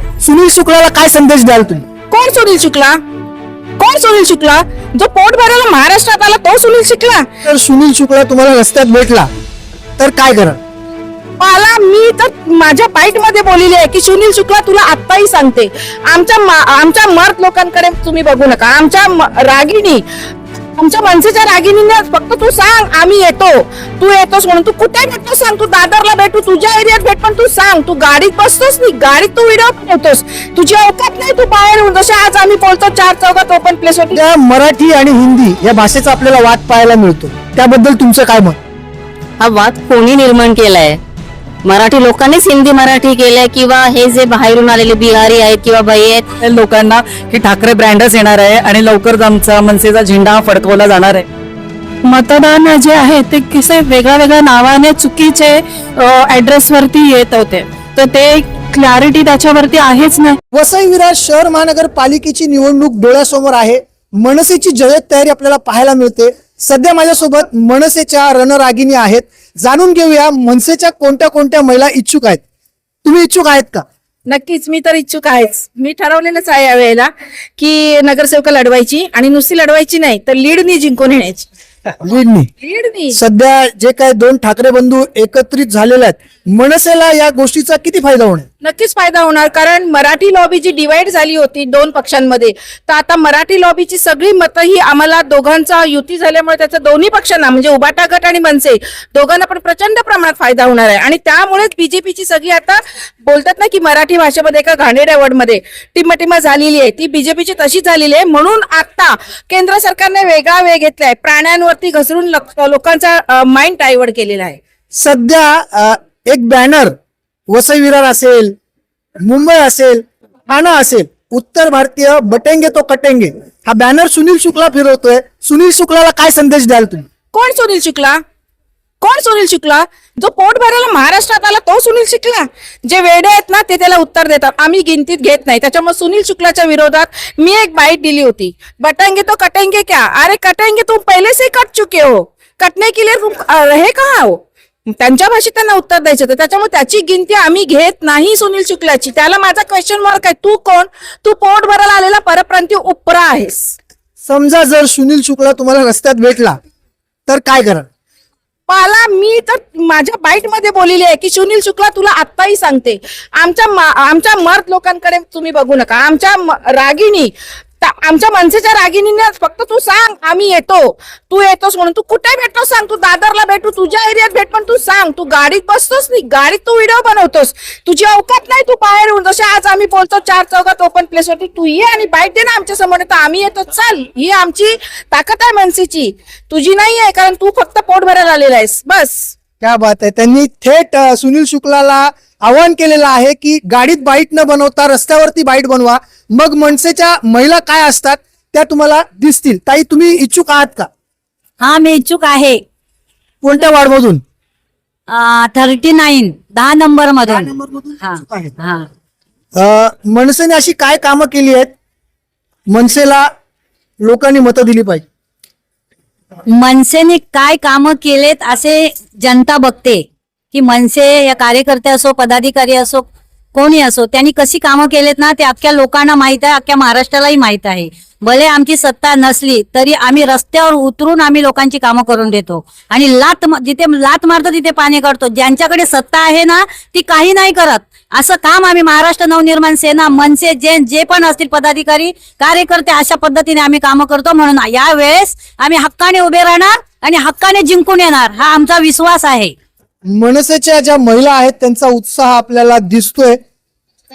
सुनील शुक्लाला काय संदेश द्याल तुम्ही? कोण सुनील शुक्ला? कोण सुनील शुक्ला? जो पोट भरायला महाराष्ट्रात आला तो सुनील शुक्ला. तर सुनील शुक्ला तुम्हाला रस्त्यात भेटला. तर काय करा मला मी तर माझ्या बाईटमध्ये बोललेली आहे की सुनील शुक्ला तुला आत्ताही सांगते. आमच्या मा- आमच्या मर्द लोकांकडे तुम्ही बघू नका. आमच्या म- रागिणी आमच्या मनसेच्या रागिणीने फक्त तू सांग आम्ही येतो. तू येतोस म्हणून तू कुठे भेटतोस सांग तू दादरला भेटू तुझ्या एरियात भेट पण तू सांग तू गाडीत बसतोस नाही गाडीत तू व्हिडिओ बनवतोस तुझी अवकात नाही तू बाहेर येऊन जसे आज आम्ही बोलतो चार चौकात ओपन प्लेस होती मराठी आणि हिंदी या भाषेचा आपल्याला वाद पाहायला मिळतो. त्याबद्दल तुमचं काय मत? हा वाद कोणी निर्माण केलाय? मराठी लोकांनीच हिंदी मराठी केलंय किंवा हे जे बाहेरून आलेले बिहारी आहेत किंवा बाई आहेत लोकांना की ठाकरे ब्रँडच येणार आहे आणि लवकरच आमचा मनसेचा झेंडा हा फडकवला जाणार आहे. मतदान जे आहे ते कसे वेगळ्या वेगळ्या नावाने चुकीचे ऍड्रेस वरती येत होते. तर ते क्लॅरिटी त्याच्यावरती आहेच नाही. वसई विरार शहर महानगरपालिकेची निवडणूक डोळ्यासमोर आहे. मनसेची जयत तयारी आपल्याला पाहायला मिळते. सध्या माझ्यासोबत मनसेच्या रणरागिणी आहेत. जाणून घेऊया मनसेच्या कोणत्या कोणत्या महिला इच्छुक आहेत. तुम्ही इच्छुक आहेत का? नक्कीच मी तर इच्छुक आहेच. मी ठरवलेलंच आहे यावेळेला की नगरसेवका लढवायची आणि नुसती लढवायची नाही तर लीडनी जिंकून येण्याची. लीडनी लीडनी सध्या जे काय दोन ठाकरे बंधू एकत्रित झालेले आहेत मनसेला या गोष्टीचा किती फायदा होणार? नक्कीच फायदा होणार कारण मराठी लॉबी जी डिवाइड झाली होती दोन पक्षांमध्ये तर आता मराठी लॉबीची सगळी मतं ही आम्हाला दोघांचा युती झाल्यामुळे त्याचा दोन्ही पक्षांना म्हणजे उबाटा गट आणि मनसे दोघांना पण प्रचंड प्रमाणात फायदा होणार आहे. आणि त्यामुळेच बीजेपीची सगळी आता बोलतात ना की मराठी भाषेमध्ये एका घाणेड्या वर्डमध्ये टिमटिमा झालेली आहे. ती बीजेपीची तशी झालेली आहे. म्हणून आता केंद्र सरकारने वेगळा वेग घेतलाय. प्राण्यांवरती घसरून लोकांचा माइंड डायवर्ट केलेला आहे. सध्या एक बॅनर वसई विरार असेल मुंबई असेल ठाणा असेल उत्तर भारतीय बटेंगे तो कटेंगे. हा बॅनर सुनील शुक्ला फिरवतोय. सुनील शुक्लाला काय संदेश द्याल तुम्ही? कोण सुनील शुक्ला? कोण सुनील शुक्ला? जो पोट भरायला महाराष्ट्रात आला तो सुनील शुक्ला. जे वेडे आहेत ना ते त्याला उत्तर देतात. आम्ही गिनतीत घेत नाही. त्याच्यामुळे सुनील शुक्लाच्या विरोधात मी एक बाईट दिली होती. बटेंगे तो कटेंगे क्या? अरे कटेंगे तुम पहले से कट चुके हो. कटने के लिए तुम रहे कहा हो? त्यांच्या भाषेत त्यांना उत्तर द्यायचं होतं. त्याच्यामुळे त्याची गिनती आम्ही घेत नाही सुनील शुक्लाची. त्याला माझा क्वेश्चन मार्क आहे. तू कोण? तू पोट भरायला आलेला परप्रांतीय उपरा आहेस. समजा जर सुनील शुक्ला तुम्हाला रस्त्यात भेटला तर काय करा मला मी तर माझ्या बाईटमध्ये बोललेली आहे की सुनील शुक्ला तुला आत्ताही सांगते. आमच्या आमच्या मर्द लोकांकडे तुम्ही बघू नका. आमच्या रागिणी आमच्या मनसेच्या रागिणीने फक्त तू सांग आम्ही येतो. तू येतोस म्हणून तू कुठे भेटतोस सांग? तू दादरला भेटू तुझ्या एरियात भेट पण तू सांग. तू गाडीत बसतोस नाही गाडीत तू व्हिडिओ बनवतोस. तुझी अवकात नाही तू बाहेर येऊन. जसे आज आम्ही बोलतो चार चौकात ओपन प्लेस तू ये आणि बाईट दे ना आमच्यासमोर तर आम्ही येतो. चाल ही आमची ताकद आहे मनसेची. तुझी नाही आहे कारण तू फक्त पोट भरायला आलेला आहेस. बस. क्या बात आहे. त्यांनी थेट अ, सुनील शुक्लाला आवाहन केलेलं आहे की गाडीत बाईट न बनवता रस्त्यावरती बाईट बनवा. मग मनसेच्या महिला काय असतात त्या तुम्हाला दिसतील. ताई तुम्ही इच्छुक आहात का? हा मी इच्छुक आहे. कोणत्या वार्डमधून? थर्टी नाईन दहा नंबर मधून हा. हा. अ, मनसेने अशी काय कामं केली आहेत? मनसेला लोकांनी मतं दिली पाहिजे. मनसेने काय कामं केलेत असे जनता बघते. की मनसे या कार्यकर्ते असो पदाधिकारी असो कोणी असो त्यांनी कशी कामं केलेत ना ते अख्ख्या लोकांना माहीत आहे अख्ख्या महाराष्ट्रालाही माहीत आहे. भले आमची सत्ता नसली तरी आम्ही रस्त्यावर उतरून आम्ही लोकांची कामं करून देतो. आणि लात जिथे लात मारतो तिथे पाणी काढतो. ज्यांच्याकडे सत्ता आहे ना ती काही नाही करत. असं काम आम्ही महाराष्ट्र नवनिर्माण सेना मनसे जैन जे पण असतील पदाधिकारी कार्यकर्ते अशा पद्धतीने आम्ही कामं करतो. म्हणून यावेळेस आम्ही हक्काने उभे राहणार आणि हक्काने जिंकून येणार हा आमचा विश्वास आहे. मनसेच्या ज्या महिला आहेत त्यांचा उत्साह आपल्याला दिसतोय.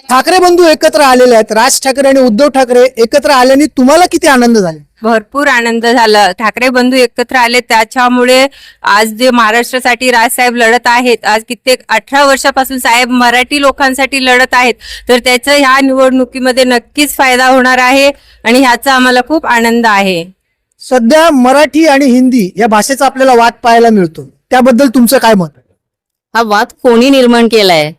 ठाकरे बंधू एकत्र आलेले आहेत. राज ठाकरे आणि उद्धव ठाकरे एकत्र आल्याने तुम्हाला किती आनंद झाले? भरपूर आनंद झाला. ठाकरे बंधू एकत्र आले त्याच्यामुळे आज जे महाराष्ट्रासाठी राजसाहेब लढत आहेत आज कित्येक अठरा वर्षापासून साहेब मराठी लोकांसाठी लढत आहेत तर त्याचा ह्या निवडणुकीमध्ये नक्कीच फायदा होणार आहे आणि ह्याचा आम्हाला खूप आनंद आहे. सध्या मराठी आणि हिंदी या भाषेचा आपल्याला वाद पाहायला मिळतो. त्याबद्दल तुमचं काय मत हा वाद कोणी निर्माण केलाय?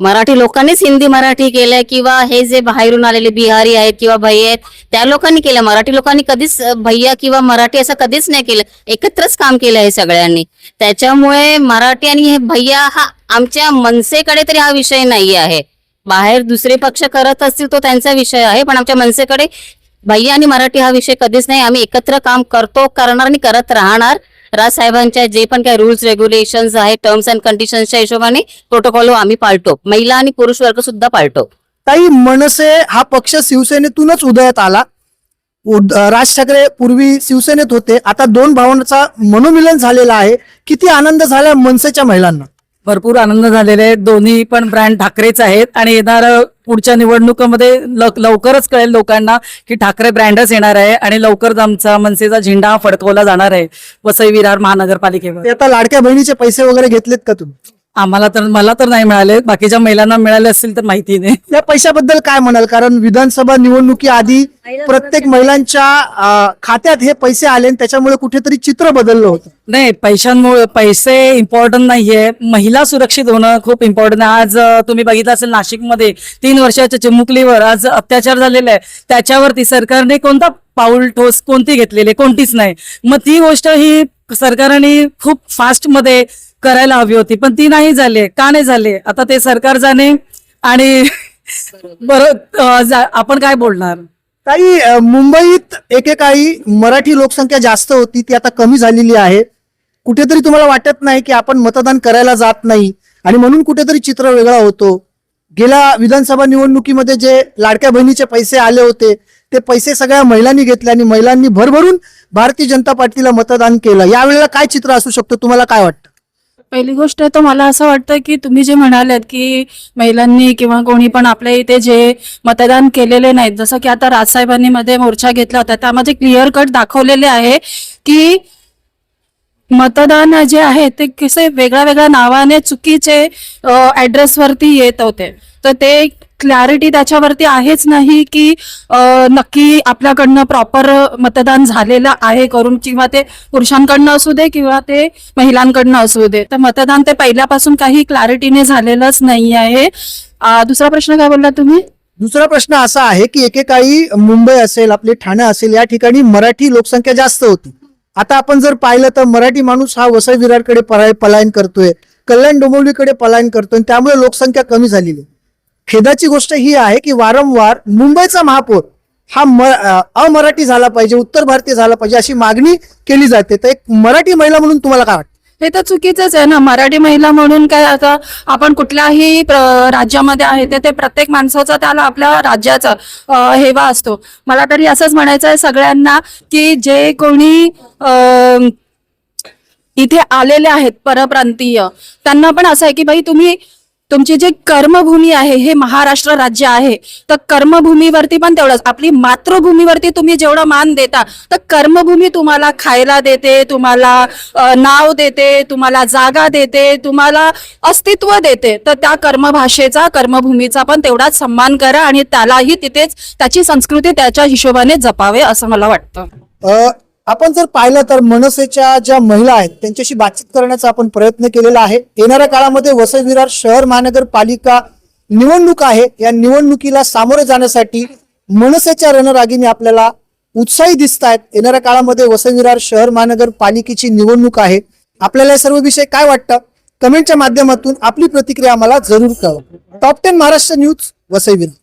मराठी लोकांनीच हिंदी मराठी केलंय किंवा हे जे बाहेरून आलेले बिहारी आहेत किंवा भैया आहेत त्या लोकांनी केलं मराठी लोकांनी कधीच भैया किंवा मराठी असं कधीच नाही केलं. एकत्रच काम केलं हे सगळ्यांनी. त्याच्यामुळे मराठी आणि हे भैया हा आमच्या मनसेकडे तरी हा विषय नाही आहे. बाहेर दुसरे पक्ष करत असतील तो त्यांचा विषय आहे पण आमच्या मनसेकडे भैया आणि मराठी हा विषय कधीच नाही. आम्ही एकत्र काम करतो करणार आणि करत राहणार. राजसाहेबांच्या जे पण काही रूल्स रेग्युलेशन्स आहेत टर्म्स अँड कंडिशन्सच्या हिशोबाने प्रोटोकॉल आम्ही पाळतो. महिला आणि पुरुष वर्ग सुद्धा पाळतो. ताई मनसे हा पक्ष शिवसेनेतूनच उदयात आला. उद- राज ठाकरे पूर्वी शिवसेनेत होते. आता दोन भावांचा मनोमिलन झालेला आहे. किती आनंद झाला मनसेच्या महिलांना. भरपूर आनंद झालेले आहेत दोन्ही पण ब्रँड ठाकरेच आहेत. आणि येणार पुढच्या निवडणुकीमध्ये लवकरच कळेल लोकांना की ठाकरे ब्रँडच येणार आहे आणि लवकरच आमचा मनसेचा झेंडा फडकवला जाणार आहे. वसई विरार महानगरपालिकेवर. आता लाडक्या बहिणीचे पैसे वगैरे घेतलेत का तुम्ही? आम्हाला तर मला तर नाही मिळाले. बाकीच्या महिलांना मिळाले असतील तर माहिती नाही. या पैशाबद्दल काय म्हणाल? कारण विधानसभा निवडणुकी आधी प्रत्येक महिलांच्या अं, खात्यात हे पैसे आले आणि त्याच्यामुळे कुठेतरी चित्र बदललं होतं. नाही पैशांमुळे पैसे इम्पॉर्टंट नाहीये. महिला सुरक्षित होणं खूप इम्पॉर्टंट आहे. आज अं, तुम्ही बघितलं असेल नाशिकमध्ये तीन वर्षाच्या चिमुकलीवर आज अत्याचार झालेला आहे त्याच्यावरती सरकारने कोणता पाऊल ठोस कोणती घेतलेली कोणतीच नाही. मग ती गोष्ट ही सरकारने खूप फास्टमध्ये करायला हवी होती पण ती नाही झाली. का नाही झाली? आता ते सरकार जाणे आणि आपण काय बोलणार? काही मुंबईत एकेकाळी मराठी लोकसंख्या जास्त होती ती आता कमी झालेली आहे. कुठेतरी तुम्हाला वाटत नाही की आपण मतदान करायला जात नाही. आणि म्हणून कुठेतरी चित्र वेगळा होतो. गेल्या विधानसभा निवडणुकीमध्ये जे लाडक्या बहिणीचे पैसे आले होते ते पैसे सगळ्या महिलांनी घेतले आणि महिलांनी भरभरून भारतीय जनता पार्टीला मतदान केलं. यावेळेला काय चित्र असू शकतं? तुम्हाला काय वाटतं? पहिली गोष्ट तर मला असं वाटतं की तुम्ही जे म्हणालात की महिलांनी किंवा कोणी पण आपल्या इथे जे मतदान केलेले नाहीत जसं की आता राजसाहेबांनी मध्ये मोर्चा घेतला होता त्यामध्ये क्लिअर कट दाखवलेले आहे की मतदान जे आहे ते कसे वेगळ्या वेगळ्या नावाने चुकीचे ऍड्रेसवरती येत होते. तर ते क्लॅरिटी त्याच्यावरती आहेच नाही की नक्की आपल्याकडनं प्रॉपर मतदान झालेलं आहे करून किंवा ते पुरुषांकडनं असू दे किंवा ते महिलांकडनं असू दे. तर मतदान ते पहिल्यापासून काही क्लॅरिटीने झालेलंच नाही आहे दुसरा प्रश्न काय बोलला तुम्ही? दुसरा प्रश्न असा आहे की एकेकाळी मुंबई असेल आपले ठाणे असेल या ठिकाणी मराठी लोकसंख्या जास्त होती. आता आपण जर पाहिलं तर मराठी माणूस हा वसई विरारकडे पलायन करतोय. कल्याण डोंबिवलीकडे पलायन करतोय त्यामुळे लोकसंख्या कमी झालेली आहे. खेदाची गोष्ट ही आहे की वारंवार मुंबईचा महापौर हा म अमराठी झाला पाहिजे उत्तर भारतीय झाला पाहिजे अशी मागणी केली जाते. तर एक मराठी महिला म्हणून तुम्हाला काय वाटतं? हे तर चुकीचंच आहे ना. मराठी महिला म्हणून काय आता आपण कुठल्याही राज्यामध्ये आहे ते ते प्रत्येक माणसाचा त्याला आपल्या राज्याचा हेवा असतो. मला तरी असंच म्हणायचं आहे सगळ्यांना की जे कोणी इथे आलेले आहेत परप्रांतीय त्यांना पण असं आहे की भाई तुम्ही तुमची जे कर्मभूमी आहे हे महाराष्ट्र राज्य आहे तर कर्मभूमीवरती पण तेवढंच. आपली मातृभूमीवरती तुम्ही जेवढं मान देता तर कर्मभूमी तुम्हाला खायला देते तुम्हाला नाव देते तुम्हाला जागा देते तुम्हाला अस्तित्व देते. तर त्या कर्मभाषेचा कर्मभूमीचा पण तेवढाच सन्मान करा आणि त्यालाही तिथेच त्याची संस्कृती त्याच्या हिशोबाने जपावे असं मला वाटतं. आपण जर पाहिलं तर मनसेच्या ज्या महिला आहेत त्यांच्याशी बातचीत करण्याचा आपण प्रयत्न केलेला आहे. येणाऱ्या काळामध्ये वसई विरार शहर महानगरपालिका निवडणूक आहे. या निवडणुकीला सामोरे जाण्यासाठी मनसेच्या रणरागिणी आपल्याला उत्साही दिसत आहेत. येणाऱ्या काळामध्ये वसई विरार शहर महानगरपालिकेची निवडणूक आहे. आपल्याला हे सर्व विषय काय वाटतं? कमेंटच्या माध्यमातून आपली प्रतिक्रिया आम्हाला जरूर कळवा. Top ten Maharashtra news Vasai Virar